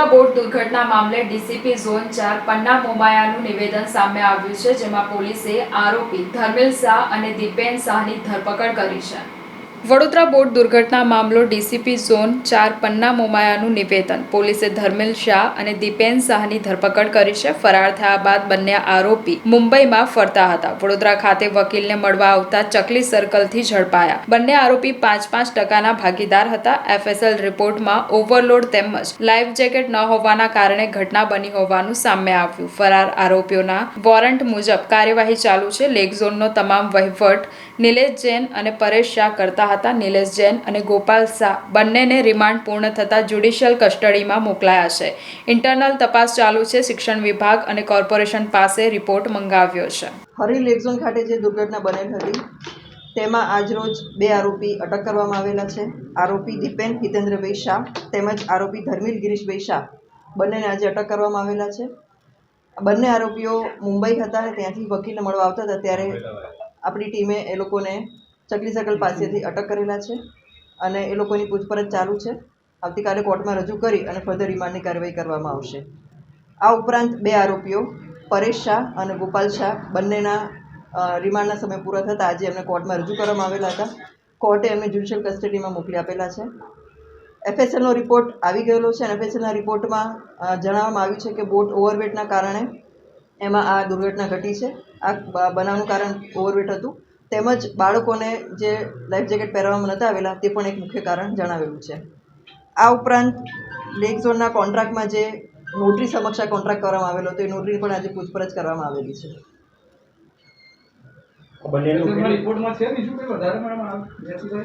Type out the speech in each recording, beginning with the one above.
Vadodara boat દુર્ઘટના મામલે DCP zone ચાર પન્ના મોમાયાનું નિવેદન સામે આવ્યું છે, જેમાં પોલીસે આરોપી ધર્મેલ શાહ અને દીપેન શાહની ધરપકડ કરી છે. વડોદરા બોટ દુર્ઘટના મામલો ડીસીપી ઝોન ચાર પન્ના મોમાયાનું નિવેદન. પોલીસે ધર્મેલ શાહ અને દીપેન શાહની ધરપકડ કરી છે. ફરાર થયા બાદ બંને આરોપી મુંબઈમાં ફરતા હતા. વડોદરા ખાતે વકીલને મળવા આવતા ચકલી સર્કલથી ઝડપાયા. બંને આરોપી પાંચ પાંચ ટકાના ભાગીદાર હતા. એફએસએલ રિપોર્ટમાં ઓવરલોડ તેમજ લાઈફ જેકેટ ન હોવાના કારણે ઘટના બની હોવાનું સામે આવ્યું. ફરાર આરોપીઓના વોરંટ મુજબ કાર્યવાહી ચાલુ છે. લેક ઝોનનો તમામ વહીવટ નિલેશ જૈન અને પરેશ શાહ કરતા હતા. નિલેશ જૈન અને ગોપાલ શાહ બંનેને રિમાન્ડ પૂર્ણ થતાં જ્યુડિશિયલ કસ્ટડીમાં મોકલાયા છે. ઇન્ટરનલ તપાસ ચાલુ છે. શિક્ષણ વિભાગ અને કોર્પોરેશન પાસે રિપોર્ટ મંગાવ્યો છે. હરી લેકઝોન ખાતે જે દુર્ઘટના બનેલ હતી, તેમાં આજરોજ બે આરોપી અટક કરવામાં આવેલા છે. આરોપી દીપેન હિતેન્દ્રભાઈ શાહ તેમજ આરોપી ધર્મિલ ગિરીશભાઈ શાહ બંનેને આજે અટક કરવામાં આવેલા છે. બંને આરોપીઓ મુંબઈ હતા અને ત્યાંથી વકીલને મળવા આવતા હતા ત્યારે આપણી ટીમે એ લોકોને ચકલી સર્કલ પાસેથી અટક કરેલા છે અને એ લોકોની પૂછપરછ ચાલુ છે. આવતીકાલે કોર્ટમાં રજૂ કરી અને ફર્ધર રિમાન્ડની કાર્યવાહી કરવામાં આવશે. આ ઉપરાંત બે આરોપીઓ પરેશ શાહ અને ગોપાલ શાહ બંનેના રિમાન્ડના સમય પૂરા થતાં આજે એમને કોર્ટમાં રજૂ કરવામાં આવેલા હતા. કોર્ટે એમને જ્યુડિશિયલ કસ્ટડીમાં મોકલી આપેલા છે. એફએસએલનો રિપોર્ટ આવી ગયેલો છે અને એફએસએલના રિપોર્ટમાં જણાવવામાં આવ્યું છે કે બોટ ઓવરવેટના કારણે એમાં આ દુર્ઘટના ઘટી છે. આ બનાવનું કારણ ઓવરવેટ હતું. તેમજ બાળકોને જે લાઈફ જેકેટ પહેરવામાં નહોતા આવેલા તે પણ એક મુખ્ય કારણ જણાવેલું છે. આ ઉપરાંત લેક ઝોનના કોન્ટ્રાક્ટમાં જે નોટરી સમક્ષ આ કોન્ટ્રાક્ટ કરવામાં આવેલો હતો એ નોટરી પણ આજે પૂછપરછ કરવામાં આવેલી છે.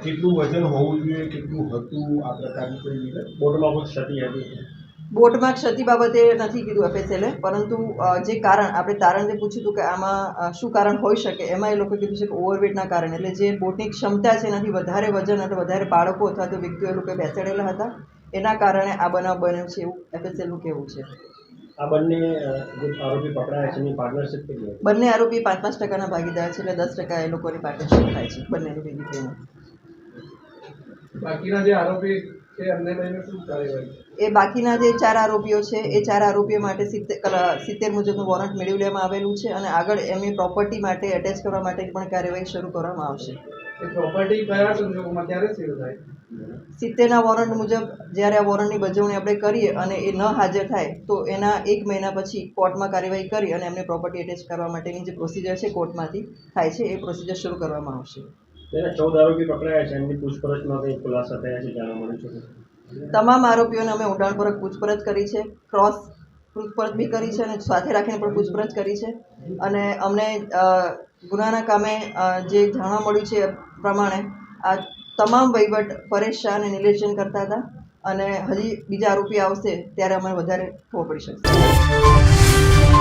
કેટલું વજન હોવું જોઈએ કેટલું હતું આ પ્રકારની કોઈ બોર્ડમાં કોઈ ક્ષતિ હતી બોટમાં ક્ષતિ બાબતે નથી કીધું એફએસએલે પરંતુ જે કારણ આપણે તારણ જે પૂછ્યું હતું કે આમાં શું કારણ હોઈ શકે એમાં એ લોકો કીધું છે કે ઓવરવેટના કારણે. એટલે જે બોટની ક્ષમતા છે એનાથી વધારે વજન અને વધારે બાળકો અથવા તો વ્યક્તિઓ એ લોકો બેસાડેલા હતા એના કારણે આ બનાવ બન્યો છે એવું એફએસએલનું કહેવું છે. આ બંને આરોપી પકડાયા છે એની પાર્ટનરશિપ કેટલી બંને આરોપી પાંચ પાંચ ટકાના ભાગીદાર છે એટલે દસ ટકા એ લોકોની પાર્ટનરશિપ થાય છે બંનેની ભેગી થઈને બાકીના જે આરોપી એ બાકીના જે ચાર આરોપીઓ છે એ ચાર આરોપીઓ માટે સિત્તેર સિત્તેર મુજબનું વોરંટ મેળવી લેવામાં આવેલું છે અને આગળ એમની પ્રોપર્ટી માટે એટેચ કરવા માટે પણ કાર્યવાહી શરૂ કરવામાં આવશે. પ્રોપર્ટી કયા સંજોગોમાં ક્યારે સીલ થાય? સિત્તેરના વોરંટ મુજબ જ્યારે આ વોરંટની બજવણી આપણે કરીએ અને એ ન હાજર થાય તો એના એક મહિના પછી કોર્ટમાં કાર્યવાહી કરી અને એમની પ્રોપર્ટી એટેચ કરવા માટેની જે પ્રોસિજર છે કોર્ટમાંથી થાય છે એ પ્રોસિજર શરૂ કરવામાં આવશે. તમામ આરોપીઓને અમે ઊંડાણપૂર્વક પૂછપરછ કરી છે ક્રોસ પૂછપરછ બી કરી છે અને સાથે રાખીને પણ પૂછપરછ કરી છે. અને અમને ગુનાના કામે જે જાણવા મળ્યું છે પ્રમાણે, આ તમામ વહીવટ પરેશ શાહ અને નિલેશ જૈન કરતા હતા અને હજી બીજા આરોપી આવશે ત્યારે અમને વધારે ખબર પડી શકશે.